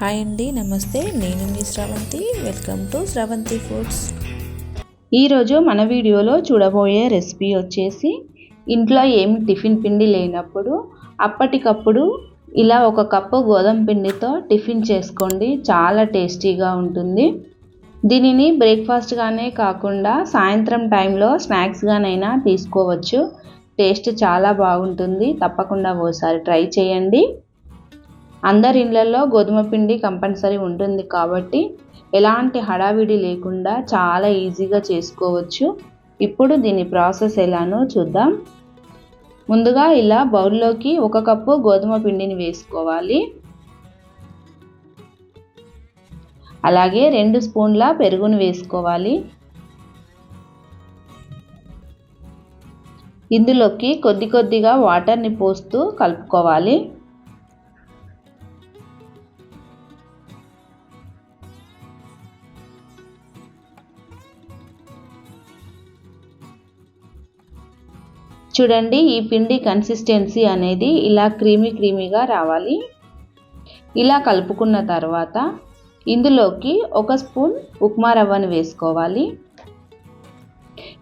Hi అండి నమస్తే. నేను మీ Sravanthi. Welcome to Sravanthi foods. ఈరోజు మన వీడియోలో చూడబోయే రెసిపీ వచ్చేసి ఇంట్లో ఏమి టిఫిన్ పిండి లేనప్పుడు అప్పటికప్పుడు ఇలా ఒక కప్పు గోధుమ పిండితో టిఫిన్ చేసుకోండి. చాలా టేస్టీగా ఉంటుంది. దీనిని బ్రేక్ఫాస్ట్గానే కాకుండా సాయంత్రం టైంలో స్నాక్స్గానైనా తీసుకోవచ్చు. టేస్ట్ చాలా బాగుంటుంది. తప్పకుండా ఓసారి ట్రై చేయండి. అందరి ఇళ్ళల్లో గోధుమ పిండి కంపల్సరీ ఉంటుంది కాబట్టి ఎలాంటి హడావిడి లేకుండా చాలా ఈజీగా చేసుకోవచ్చు. ఇప్పుడు దీని ప్రాసెస్ ఎలానో చూద్దాం. ముందుగా ఇలా బౌల్లోకి ఒక కప్పు గోధుమ పిండిని వేసుకోవాలి. అలాగే రెండు స్పూన్ల పెరుగును వేసుకోవాలి. ఇందులోకి కొద్ది కొద్దిగా వాటర్ని పోస్తూ కలుపుకోవాలి. చూడండి ఈ పిండి కన్సిస్టెన్సీ అనేది ఇలా క్రీమీ క్రీమీగా రావాలి. ఇలా కలుపుకున్న తర్వాత ఇందులోకి ఒక స్పూన్ ఉప్మా రవ్వను వేసుకోవాలి.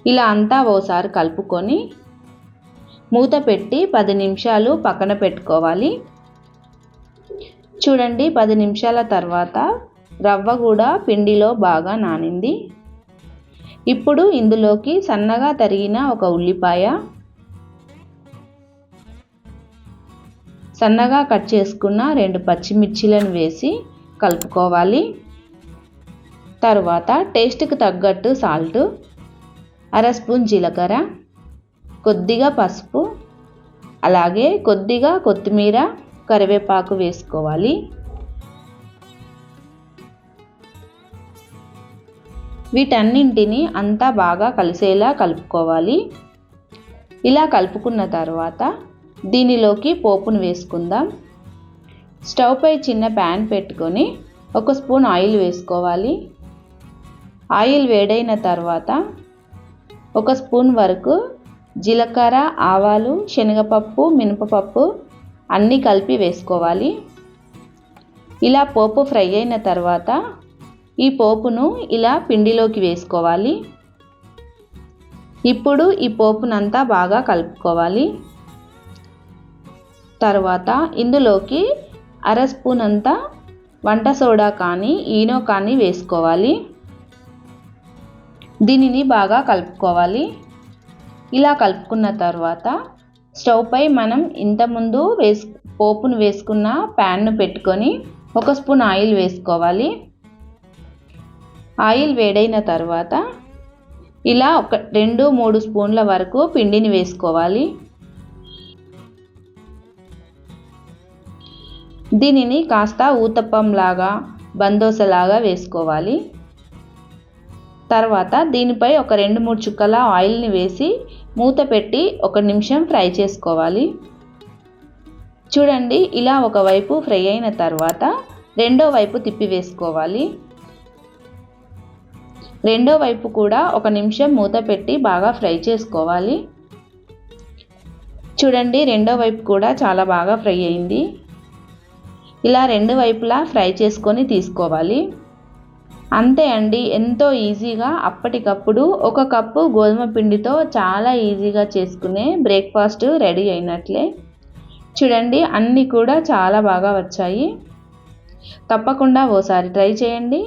ఇలా అంతా ఓసారి కలుపుకొని మూత పెట్టి పది నిమిషాలు పక్కన పెట్టుకోవాలి. చూడండి పది నిమిషాల తర్వాత రవ్వ కూడా పిండిలో బాగా నానింది. ఇప్పుడు ఇందులోకి సన్నగా తరిగిన ఒక ఉల్లిపాయ సన్నగా కట్ చేసుకున్న రెండు పచ్చిమిర్చీలను వేసి కలుపుకోవాలి. తరువాత టేస్ట్కి తగ్గట్టు సాల్ట్ అర స్పూన్ జీలకర్ర కొద్దిగా పసుపు అలాగే కొద్దిగా కొత్తిమీర కరివేపాకు వేసుకోవాలి. వీటన్నింటిని అంతా బాగా కలిసేలా కలుపుకోవాలి. ఇలా కలుపుకున్న తర్వాత దీనిలోకి పోపును వేసుకుందాం. స్టవ్ పై చిన్న ప్యాన్ పెట్టుకొని ఒక స్పూన్ ఆయిల్ వేసుకోవాలి. ఆయిల్ వేడైన తర్వాత ఒక స్పూన్ వరకు జీలకర్ర ఆవాలు శనగపప్పు మినపపప్పు అన్నీ కలిపి వేసుకోవాలి. ఇలా పోపు ఫ్రై అయిన తర్వాత ఈ పోపును ఇలా పిండిలోకి వేసుకోవాలి. ఇప్పుడు ఈ పోపునంతా బాగా కలుపుకోవాలి. తర్వాత ఇందులోకి అర స్పూన్ అంతా వంట సోడా కానీ ఈనో కానీ వేసుకోవాలి. దీనిని బాగా కలుపుకోవాలి. ఇలా కలుపుకున్న తర్వాత స్టవ్ పై మనం ఇంతకుముందు వేసు పోపును వేసుకున్న ప్యాన్ను పెట్టుకొని ఒక స్పూన్ ఆయిల్ వేసుకోవాలి. ఆయిల్ వేడైన తర్వాత ఇలా ఒక రెండు మూడు స్పూన్ల వరకు పిండిని వేసుకోవాలి. దీనిని కాస్త ఊతప్పంలాగా బందోసలాగా వేసుకోవాలి. తర్వాత దీనిపై ఒక రెండు మూడు చుక్కల ఆయిల్ని వేసి మూత పెట్టి ఒక నిమిషం ఫ్రై చేసుకోవాలి. చూడండి ఇలా ఒకవైపు ఫ్రై అయిన తర్వాత రెండో వైపు తిప్పి వేసుకోవాలి. రెండో వైపు కూడా ఒక నిమిషం మూత పెట్టి బాగా ఫ్రై చేసుకోవాలి. చూడండి రెండో వైపు కూడా చాలా బాగా ఫ్రై అయింది. ఇలా రెండు వైపులా ఫ్రై చేసుకొని తీసుకోవాలి. అంతే అండి ఎంతో ఈజీగా అప్పటికప్పుడు ఒక కప్పు గోధుమ పిండితో చాలా ఈజీగా చేసుకునే బ్రేక్ఫాస్ట్ రెడీ అయినట్లే. చూడండి అన్నీ కూడా చాలా బాగా వచ్చాయి. తప్పకుండా ఓసారి ట్రై చేయండి.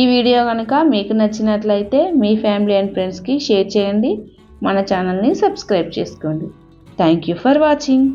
ఈ వీడియో కనుక మీకు నచ్చినట్లయితే మీ ఫ్యామిలీ అండ్ ఫ్రెండ్స్కి షేర్ చేయండి. మన ఛానల్ని సబ్స్క్రైబ్ చేసుకోండి. Thank you for watching.